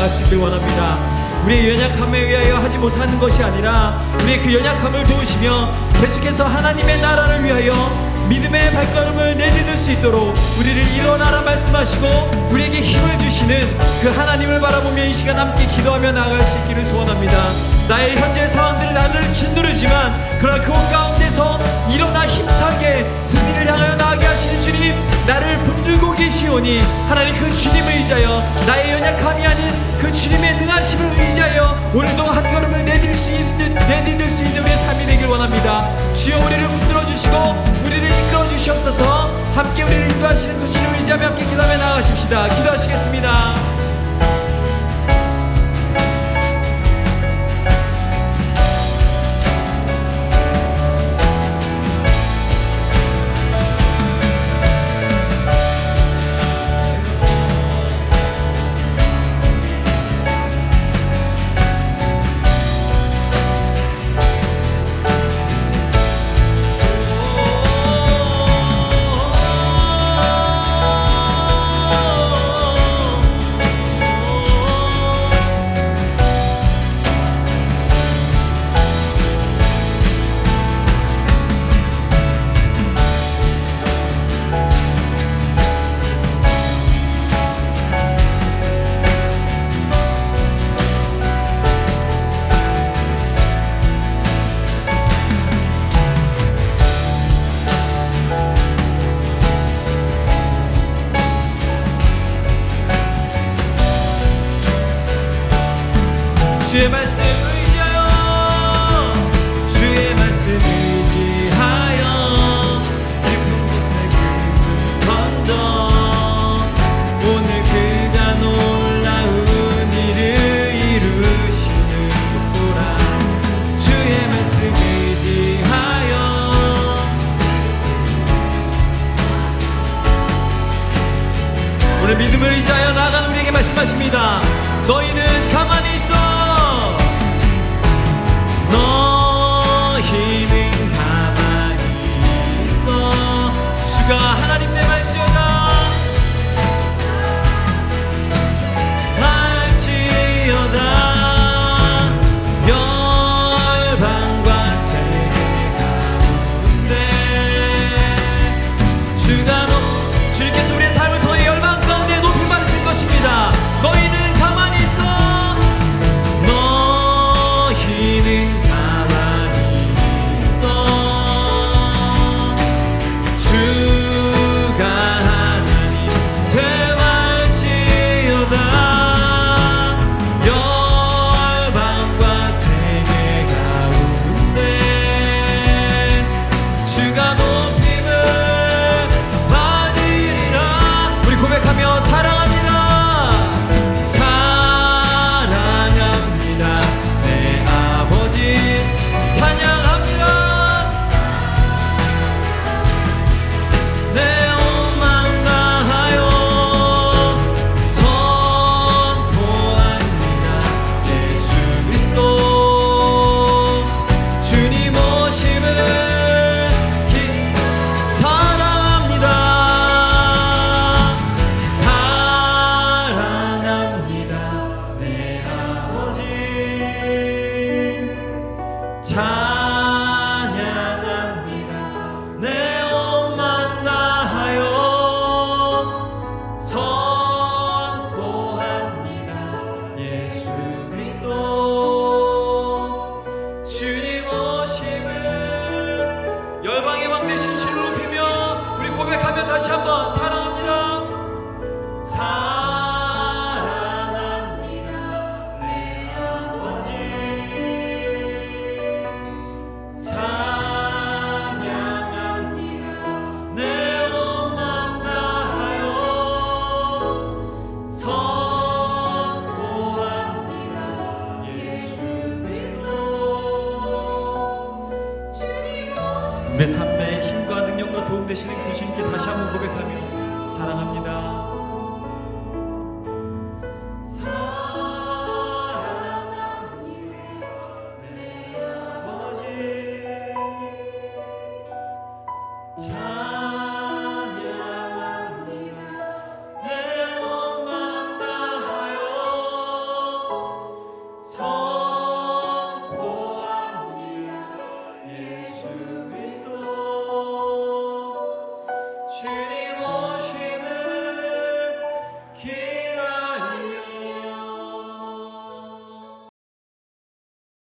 나갈 수 있길 원합니다. 우리의 연약함에 의하여 하지 못하는 것이 아니라 우리의 그 연약함을 도우시며 계속해서 하나님의 나라를 위하여 믿음의 발걸음을 내딛을 수 있도록 우리를 일어나라 말씀하시고 우리에게 힘을 주시는 그 하나님을 바라보며 이 시간 함께 기도하며 나아갈 수 있기를 소원합니다. 나의 현재 상황들이 나를 짓누르지만 그러나 그 가운데서 일어나 힘차게 승리를 향하여 주님 나를 계시오니 하나님 그 주님을 의지하여 나의 연약함이 아닌 그 주님의 능하심을 의지하여 오늘도 한 걸음을 내딜 수 있는 내디딜 수 있는 우리의 삶이 되길 원합니다. 주여 우리를 붙들어 주시고 우리를 이끌어 주시옵소서. 함께 우리를 인도하시는 그 주님을 의지하며 함께 기도하며 나아가십시다. 기도하시겠습니다 오늘 믿음을 의지하여 나아가는 우리에게 말씀하십니다. 너희는 가 내 삶의 힘과 능력과 도움 되시는 그 주님께 다시 한번 고백하며. 사랑합니다.